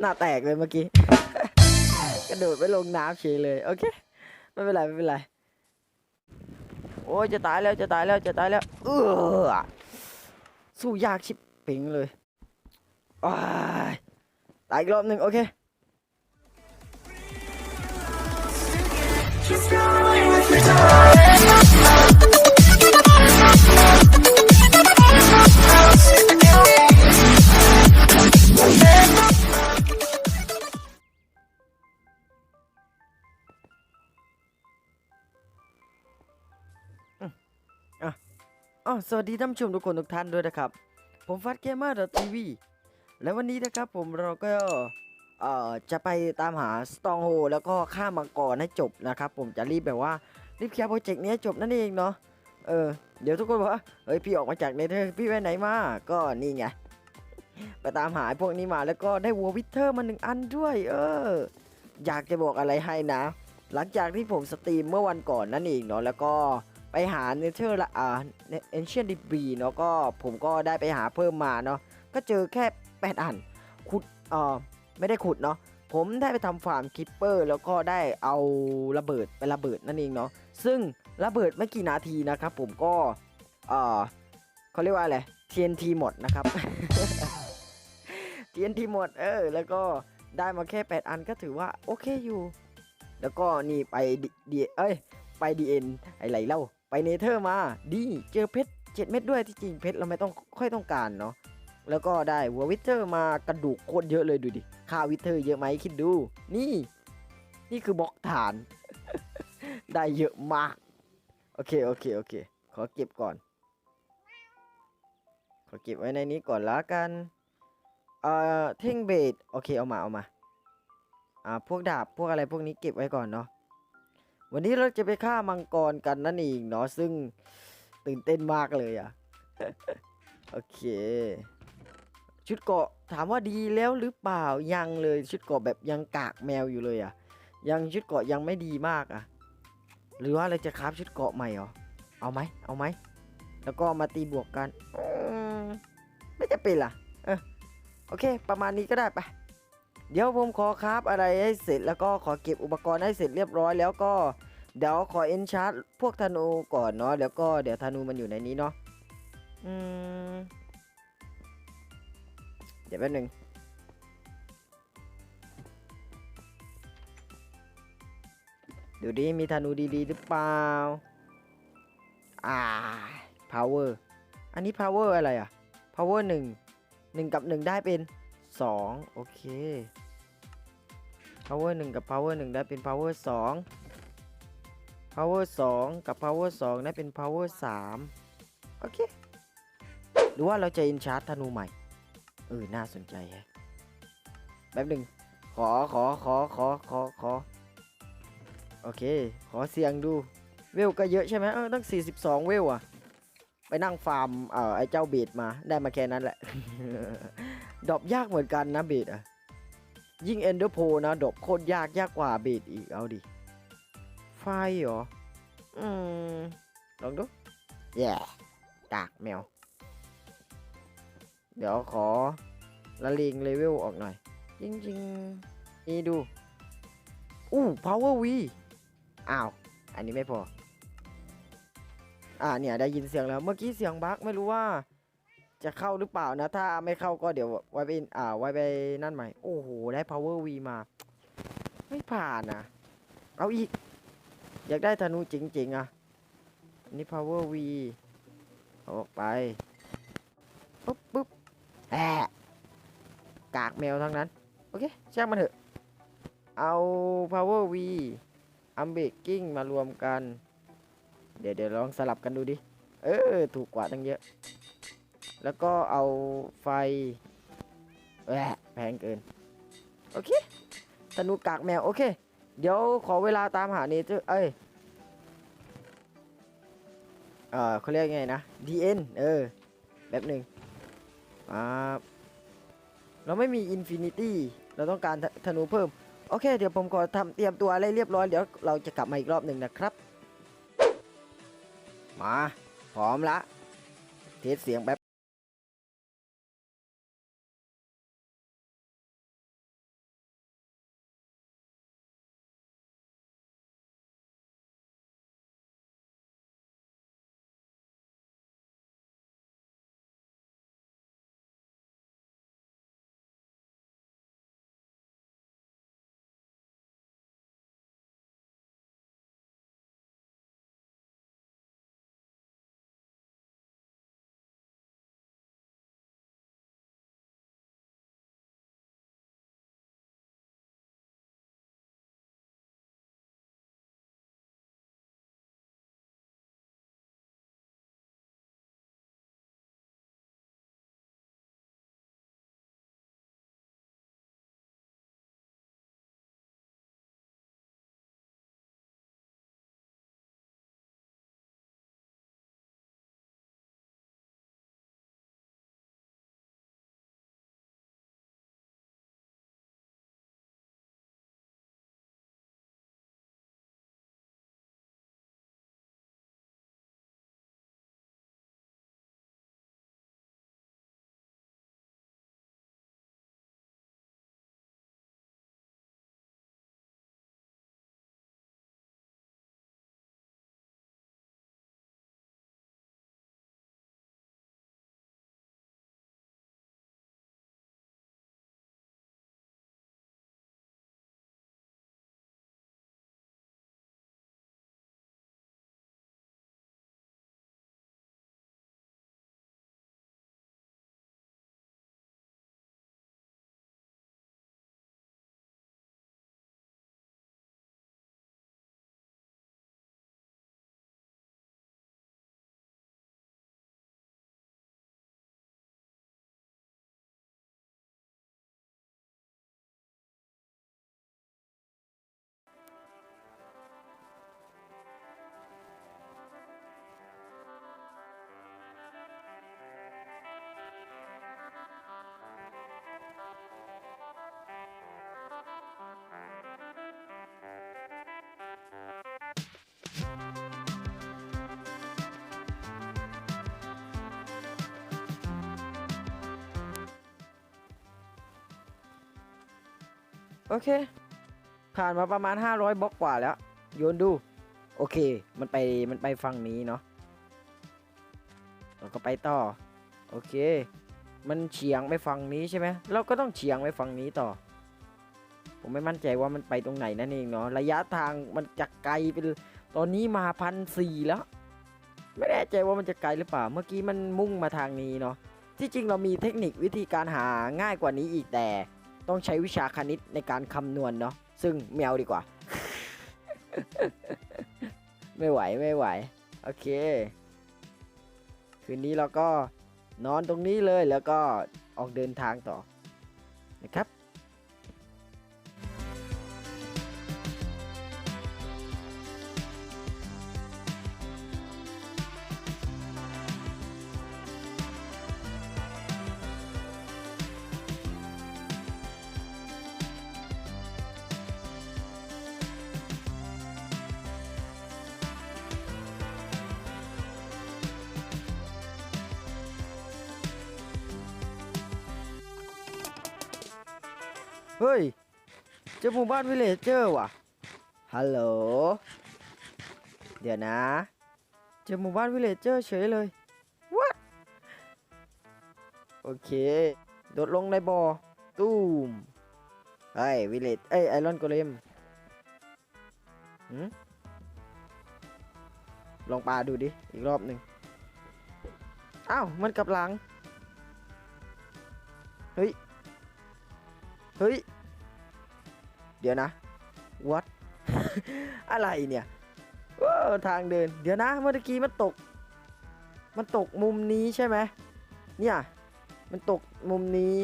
หน้าแตกเลยเมื่อกี้ กระโดดไปลงน้ำเฉยเลย โอเค ไม่เป็นไร ไม่เป็นไร โอ้ยจะตายแล้ว จะตายแล้ว จะตายแล้ว เออสู้ยากชิบเป่งเลยอ้ายตายอีกรอบหนึ่งโอเค อ๋อสวัสดีท่านผู้ชมทุกคนทุกท่านด้วยนะครับ ผมฟัดเกมเมอร์ทีวีและวันนี้นะครับผมเราก็เอ่อจะไปตามหาสตองโฮแล้วก็ฆ่ามังกรให้จบนะครับ ผมจะรีบแบบว่ารีบเคลียร์โปรเจกต์นี้จบนั่นเองเนาะเออเดี๋ยวทุกคนบอกว่าเฮ้ยพี่ออกมาจากเนเธอร์พี่ไปไหนมาก็นี่ไงไปตามหาพวกนี้มาแล้วก็ได้วัววิเทอร์มาหนึ่งอันด้วย เออ อยากจะบอกอะไรให้นะ หลังจากที่ผมสตรีมเมื่อวันก่อนนั่นเองเนาะแล้วก็ ไปหาเนเธอร์ละอ่าเอนเชียนดิบีเนาะก็ผมก็ได้ไปหาเพิ่มมาเนาะก็เจอแค่แปดอันขุดเอ่อไม่ได้ขุดเนาะผมได้ไปทำฟาร์มคิปเปอร์แล้วก็ได้เอาระเบิดไประเบิดนั่นเองเนาะซึ่งระเบิดไม่กี่นาทีนะครับ ผมก็เอ่อเขาเรียกว่าอะไร TNT หมดนะครับ TNT หมดเออแล้วก็ได้มาแค่ 8 อันก็ถือว่าโอเคอยู่ แล้วก็นี่ไปดีเอ้ยไปดีเอ็นไอไหลเล่า ไปเนเธอร์มาดีเจอเพชร7เม็ดด้วยที่จริงเพชรเราไม่ต้องค่อยต้องการเนาะแล้วก็ได้หัววิเทอร์มากระดูกโคตรเยอะเลยดูดิค่าวิเทอร์เยอะไหมคิดดู นี่ นี่คือบล็อกฐาน ได้เยอะมาก โอเคโอเคโอเค ขอเก็บก่อน ขอเก็บไว้ในนี้ก่อนละกันเอ่อเท่งเบดโอเคเอามาเอามาอ่าพวกดาบพวกอะไรพวกนี้เก็บไว้ก่อนเนาะ วันนี้เราจะไปฆ่ามังกรกันนั่นเองเนาะซึ่งตื่นเต้นมากเลยอะโอเค ชุดเกาะถามว่าดีแล้วหรือเปล่ายังเลยชุดเกาะแบบยังกากแมวอยู่เลยอะยังชุดเกาะยังไม่ดีมากอะหรือว่าเราจะคราฟชุดเกาะใหม่เหรอเอาไหมเอาไหมแล้วก็มาตีบวกกันไม่จะเป็นล่ะเออโอเค ประมาณนี้ก็ได้ไป เดี๋ยวผมขอคราฟอะไรให้เสร็จแล้วก็ขอเก็บอุปกรณ์ให้เสร็จเรียบร้อยแล้วก็เดี๋ยวขอเอนชาร์พวกธนูก่อนเนาะแล้วก็เดี๋ยวธนูมันอยู่ในนี้เนาะอืมเดี๋ยวแป๊บนึงดูดิมีธนูดีๆหรือเปล่าอ่า power อันนี้ power อะไรอะ power 1 1 กับ 1 ได้เป็น 2โอเค power 1 กับ power 1 ได้เป็น power 2 power 2 กับ power 2 ได้เป็น power 3 โอเค หรือว่าเราจะ enchant ธนูใหม่ เออ น่าสนใจแฮะแป๊บหนึ่งขอ ขอ ขอ ขอ ขอ ขอ โอเค ขอเสียงดู เวลก็เยอะใช่ไหมเออ ตั้ง 42 เวลอะไปนั่งฟาร์ม เอ่อ ไอ้เจ้าเบดมา ได้มาแค่นั้นแหละ ดรอปยากเหมือนกันนะเบดอะยิ่งเอนเดอร์โพนะดรอปโคตรยากยากกว่าเบดอีกเอาดิ ไฟเหรอ อืม ลองดู แย่กากแมว เดี๋ยวขอละเลงเลเวลออกหน่อย จริงๆ นี่ดู อู้ power v อ้าว อันนี้ไม่พอ อ่าเนี่ยได้ยินเสียงแล้ว เมื่อกี้เสียงบั๊กไม่รู้ว่า จะเข้าหรือเปล่านะ ถ้าไม่เข้าก็เดี๋ยวไว้ไปอ่าไว้ไปนั่นใหม่ โอ้โห ได้ power v มา ไม่ผ่านนะ เอาอีก อยากได้ธนูจริง ๆ อะ อันนี้ power v อออกไป ปุ๊บปุ๊บแอะกากแมวทั้งนั้น โอเคช่างมันเถอะ เอา power v อัมเบกกิ้งมารวมกัน เดี๋ยวเดี๋ยวลองสลับกันดูดิ เออ ถูกกว่าตั้งเยอะ แล้วก็เอาไฟแหวะแพงเกิน โอเคธนูกากแมว โอเค เดี๋ยวขอเวลาตามหาเนเจอร์เอ้ย เออเขาเรียกไงนะ DN เออแบบหนึ่งอ่าเราไม่มีอินฟินิตี้เราต้องการธนูเพิ่ม โอเค เดี๋ยวผมขอทำเตรียมตัวอะไรเรียบร้อย เดี๋ยวเราจะกลับมาอีกรอบหนึ่งนะครับ มา พร้อมละ เทสเสียงแบบ โอเค ผ่านมาประมาณ 500บล็อกกว่าแล้ว โยนดู โอเค มันไปมันไปฝั่งนี้เนาะเราก็ไปต่อ โอเค มันเฉียงไปฝั่งนี้ใช่ไหมเราก็ต้องเฉียงไปฝั่งนี้ต่อ ผมไม่มั่นใจว่ามันไปตรงไหนนั่นเองเนาะระยะทางมันจะไกลเป็นตอนนี้มาพันสี่แล้วไม่แน่ใจว่ามันจะไกลหรือเปล่า เมื่อกี้มันมุ่งมาทางนี้เนาะที่จริงเรามีเทคนิควิธีการหาง่ายกว่านี้อีกแต่ ต้องใช้วิชาคณิตในการคำนวณเนาะซึ่งแมวดีกว่า ไม่ไหวไม่ไหว โอเค คืนนี้เราก็นอนตรงนี้เลยแล้วก็ออกเดินทางต่อนะครับ เฮ้ย เจอหมู่บ้านวิเลเจอร์ว่ะ ฮัลโหล เดี๋ยวนะ เจอหมู่บ้านวิเลเจอร์เฉยเลย what โอเค โดดลงในบ่อ ตูมเฮ้วิลเลจเอ้ไอรอนโกเลมหืมลองปาดูดิ อีกรอบหนึ่งอ้าว มันกลับหลัง เฮ้ย เฮ้ย เดี๋ยวนะ what อะไรเนี่ยว้าทางเดิน เดี๋ยวนะ เมื่อกี้มันตก มันตกมุมนี้ใช่ไหมเนี่ย มันตกมุมนี้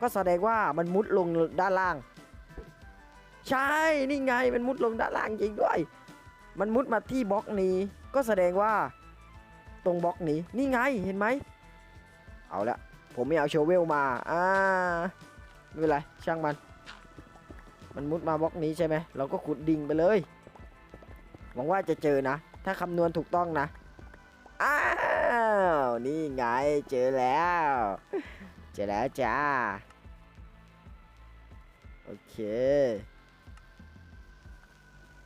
ก็แสดงว่ามันมุดลงด้านล่าง ใช่ นี่ไง มันมุดลงด้านล่างจริงด้วย มันมุดมาที่บล็อกนี้ ก็แสดงว่า ตรงบล็อกนี้ นี่ไง เห็นไหม เอาละ ผมไม่เอาโชเวลมา อ่า ไม่เป็นไรช่างมัน มันมุดมาบล็อกนี้ใช่ไหมเราก็ขุดดิ่งไปเลยหวังว่าจะเจอนะ ถ้าคำนวณถูกต้องนะ อ้าว นี่ไงเจอแล้ว เจอแล้วจ้า โอเค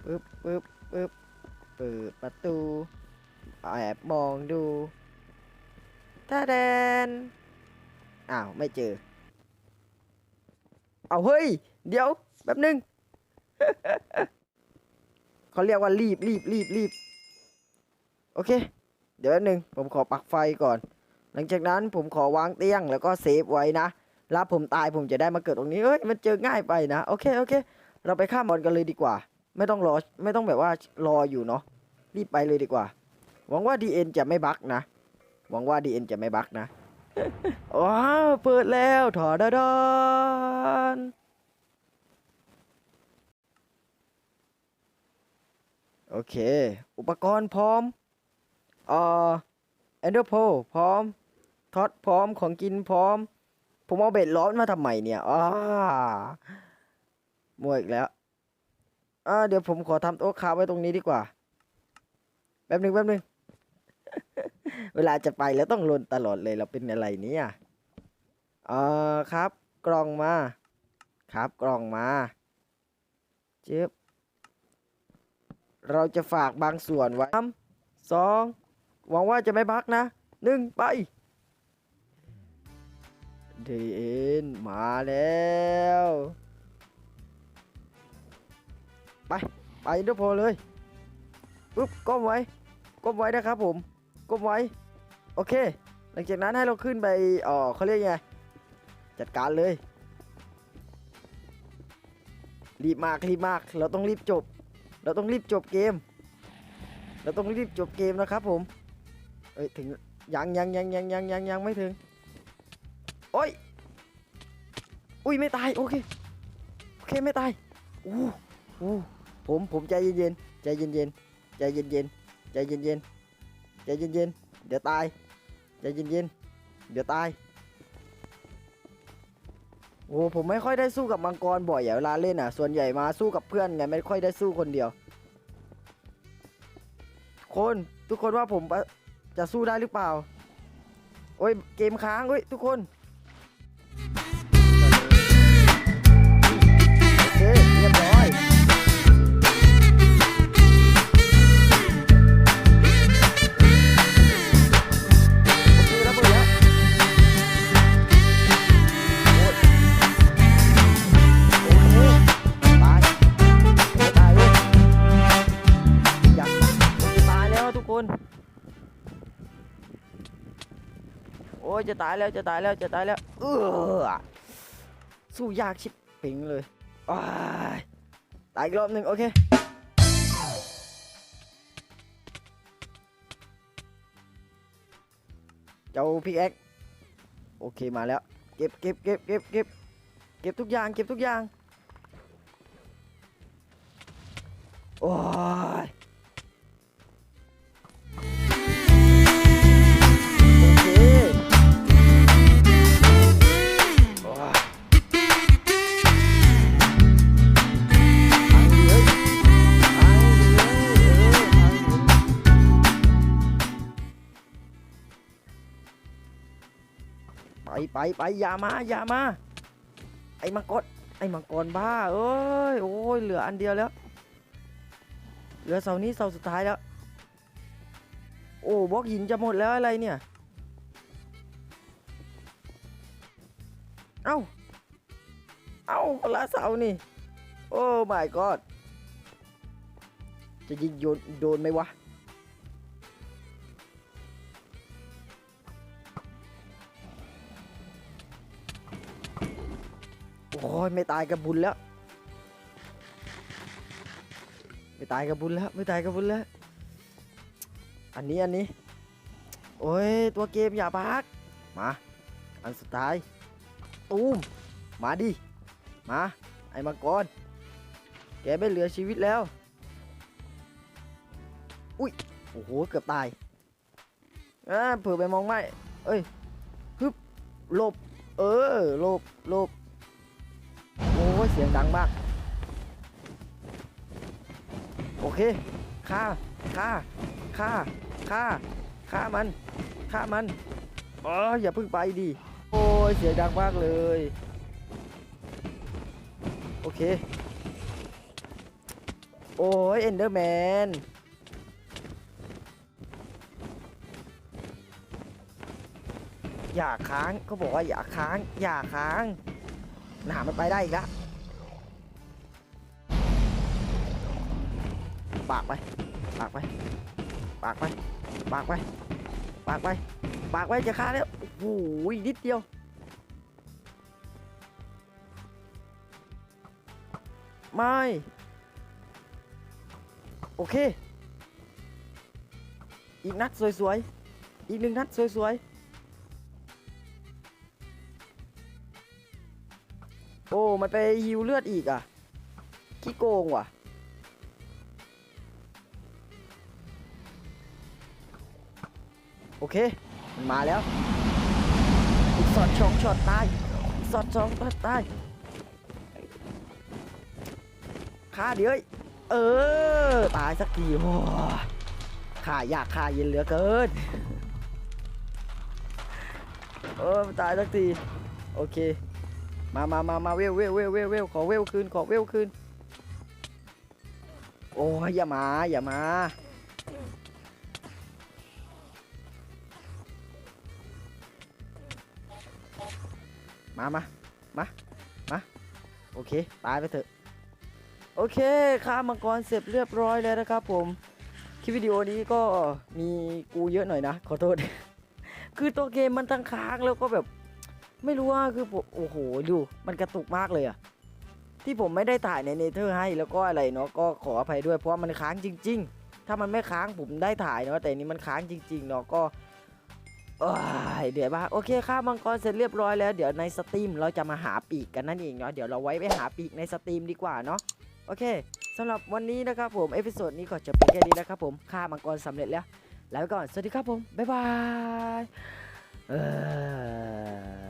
ปึ๊บปึ๊บปึ๊บเปิดประตู แอบมองดูท่าแดน อ้าว ไม่เจอ เอาเฮ้ย เดี๋ยวแป๊บนึง เขาเรียกว่ารีบรีบรีบรีบโอเค เดี๋ยวแป๊บนึง ผมขอปักไฟก่อน หลังจากนั้นผมขอวางเตียงแล้วก็เซฟไว้นะแล้วผมตายผมจะได้มาเกิดตรงนี้เอ้ยมันเจอง่ายไปนะ โอเคโอเค เราไปข้ามบอลกันเลยดีกว่า ไม่ต้องรอไม่ต้องแบบว่ารออยู่เนาะรีบไปเลยดีกว่า หวังว่า DN จะไม่บักนะ หวังว่า DN จะไม่บักนะ ว้าวเปิดแล้วถอดดอนโอเค อุปกรณ์พร้อมเอ่อแอนเดอร์โพพร้อมท็อตพร้อมของกินพร้อม ผมเอาเบ็ดร้อนมาทำไมเนี่ยอ้ามัวอีกแล้วอ่าเดี๋ยวผมขอทำโต๊ะคาไว้ตรงนี้ดีกว่า แป๊บหนึงแป๊บหนึง เวลาจะไปแล้วต้องลนตลอดเลยเราเป็นอะไรเนี่ยเออครับ กล่องมา ครับกล่องมาเจ็บเราจะฝากบางส่วนไว้สาสองหวังว่าจะไม่บักนะหนึ่งไปเดนมาแล้วไป ไปอินเตอร์โพลเลยปุ๊บก้มไว้ก้มไว้นะครับผม ก้มไว้ โอเค หลังจากนั้นให้เราขึ้นไปอ๋อเขาเรียกไง จัดการเลย รีบมากรีบมาก เราต้องรีบจบ เราต้องรีบจบเกม เราต้องรีบจบเกมนะครับผม เอ้ยถึงยังยังยังยังยังยังยังไม่ถึง โอ้ย อุ้ยไม่ตายโอเค โอเคไม่ตายอู้อู้ผมผมใจเย็นๆใจเย็นๆใจเย็นๆใจเย็นๆ ใจเย็นๆ เดี๋ยวตาย ใจเย็นๆ เดี๋ยวตาย โอ้ผมไม่ค่อยได้สู้กับมังกรบ่อยอย่าเวลาเล่นอะ ส่วนใหญ่มาสู้กับเพื่อนไงไม่ค่อยได้สู้คนเดียว คนทุกคนว่าผมจะสู้ได้หรือเปล่า โอ้ยเกมค้างเฮ้ยทุกคน ยจะตายแล้วจะตายแล้วจะตายแล้ว เออสู้ยากชิบป่งเลยายตายอีกรอบหนึ่งโอเคเจ้าพิกแอคโอเคมาแล้ว เก็บเก็บเก็บเก็บเก็บเก็บทุกอย่างเก็บทุกอย่างโอ้ย ไปไปไปอย่ามาอย่ามา ไอ้มังกรไอ้มังกรบ้า เอ้ยโอ้ยเหลืออันเดียวแล้ว เหลือเสานี้เสาสุดท้ายแล้ว โอ้บล็อกหินจะหมดแล้วอะไรเนี่ย เอ้า เอ้าคนละเสานี่ โอ้ my god จะยิงโยนโดนไหมวะ ยไม่ตายกับบุญแล้ว ไม่ตายกับบุญแล้วไม่ตายกับบุญแล้ว อันนี้อันนี้ โอ้ยตัวเกมอย่าพัก มา อันสุดท้ายตูมมาดิ มา ไอ้มังกร แกไม่เหลือชีวิตแล้ว อุ้ย โอ้โห เกือบตายอ่าเผื่อไปมองไม่ เอ้ยฮึบหลบ เออหลบหลบ เสียงดังมาก โอเคฆ่าฆ่าฆ่าฆ่าฆ่ามันฆ่ามันอ๋ออย่าเพิ่งไปดิโอ้ยเสียงดังมากเลย โอเค โอ้ยเอนเดอร์แมนอย่าค้างเขาบอกว่าอย่าค้าง อย่าค้างหนามันไปได้อีกแล้ว ปากไป ปากไป ปากไป ปากไป ปากไป ปากไปจะฆ่าแล้วโอ้โหนิดเดียว ไม่ โอเค อีกนัดสวยๆ อีกหนึ่งนัดสวยๆโอ้ มันไปฮิวเลือดอีกอะ ขี้โกงว่ะ โอเค มันมาแล้วอีกสอดสองช็อตตายสอดสองช็อตตายฆ่าเดี๋ยวเออ ตายสักทีโอ้ยฆ่ายากฆ่าเย็นเหลือเกิน เออตายสักที โอเค มามามามาเวลเวลเวลเวลเวลขอเวลคืน ขอเวลคืน โอ้ยอย่ามา อย่ามา มามามามาโอเค ตายไปเถอะ โอเคฆ่ามังกรเสร็จเรียบร้อยแล้วนะครับผม คลิปวิดีโอนี้ก็มีกูเยอะหน่อยนะ ขอโทษ คือตัวเกมมันตั้งค้างแล้วก็แบบ ไม่รู้ว่าคือผมโอ้โหดูมันกระตุกมากเลยอะที่ผมไม่ได้ถ่ายในเนเธอร์ให้แล้วก็อะไรเนาะก็ขออภัยด้วยเพราะว่ามันค้างจริง ๆ ถ้ามันไม่ค้างผมได้ถ่ายเนาะแต่นนี้มันค้างจริง ๆ เนาะก็ โอ้ยเดี๋ยวว่าโอเคค่ามังกรเสร็จเรียบร้อยแล้วเดี๋ยวในสตรีมเราจะมาหาปีกกันนั่นเองเนาะเดี๋ยวเราไว้ไปหาปีกในสตรีมดีกว่าเนาะโอเคสำหรับวันนี้นะครับผมเอพิโซดนี้ก็จะเป็นแค่นี้นะครับผมค่ามังกรสำเร็จแล้วแล้วไปก่อนสวัสดีครับผมบ๊ายบาย